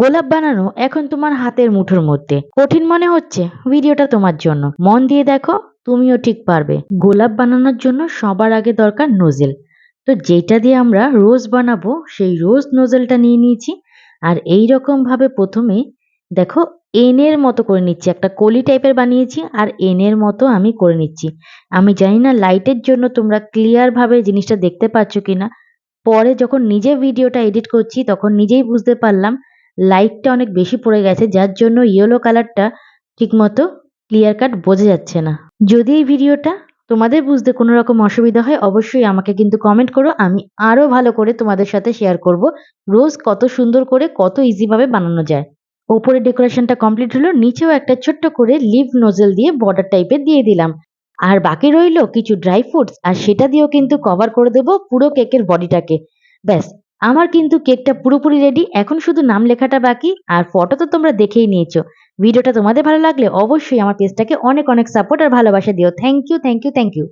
গোলাপ বানানো এখন তোমার হাতের মুঠোর মধ্যে। কঠিন মনে হচ্ছে ভিডিওটা তোমার জন্য। মন দিয়ে দেখো, তুমিও ঠিক পারবে। গোলাপ বানানোর জন্য সবার আগে দরকার নোজেল। তো যেটা দিয়ে আমরা রোজ বানাবো, সেই রোজ নোজেলটা নিয়ে নিয়েছি। আর এই রকম ভাবে প্রথমে দেখো, এনের মতো করে নিচ্ছি। একটা কলি টাইপের বানিয়েছি আর এনের মতো আমি করে নিচ্ছি। আমি জানি না লাইটের জন্য তোমরা ক্লিয়ার ভাবে জিনিসটা দেখতে পাচ্ছ কিনা। পরে যখন নিজে ভিডিওটা এডিট করছি, তখন নিজেই বুঝতে পারলাম লাইটটা অনেক বেশি পড়ে গেছে, যার জন্য ইয়েলো কালারটা ঠিকমতো ক্লিয়ার কাট বোঝা যাচ্ছে না। যদি এই ভিডিওটা তোমাদের বুঝতে কোনো রকম অসুবিধা হয়, অবশ্যই আমাকে কিন্তু কমেন্ট করো, আমি আরও ভালো করে তোমাদের সাথে শেয়ার করব, রোজ কত সুন্দর করে, কত ইজিভাবে বানানো যায়। ওপরে ডেকোরেশনটা কমপ্লিট হলো, নিচেও একটা ছোট্ট করে লিভ নোজেল দিয়ে বর্ডার টাইপের দিয়ে দিলাম। আর বাকি রইল কিছু ড্রাই ফ্রুটস আর সেটা দিয়েও কিন্তু কভার করে দেবো পুরো কেকের বডিটাকে ব্যাস আমার কিন্তু কেকটা পুরোপুরি রেডি এখন শুধু নাম লেখাটা বাকি, আর ফটো তো তোমরা দেখেই নিয়েছো। ভিডিওটা তোমাদের ভালো লাগলে অবশ্যই আমার পেজটাকে অনেক অনেক সাপোর্ট আর ভালোবাসা দিও। Thank you thank you thank you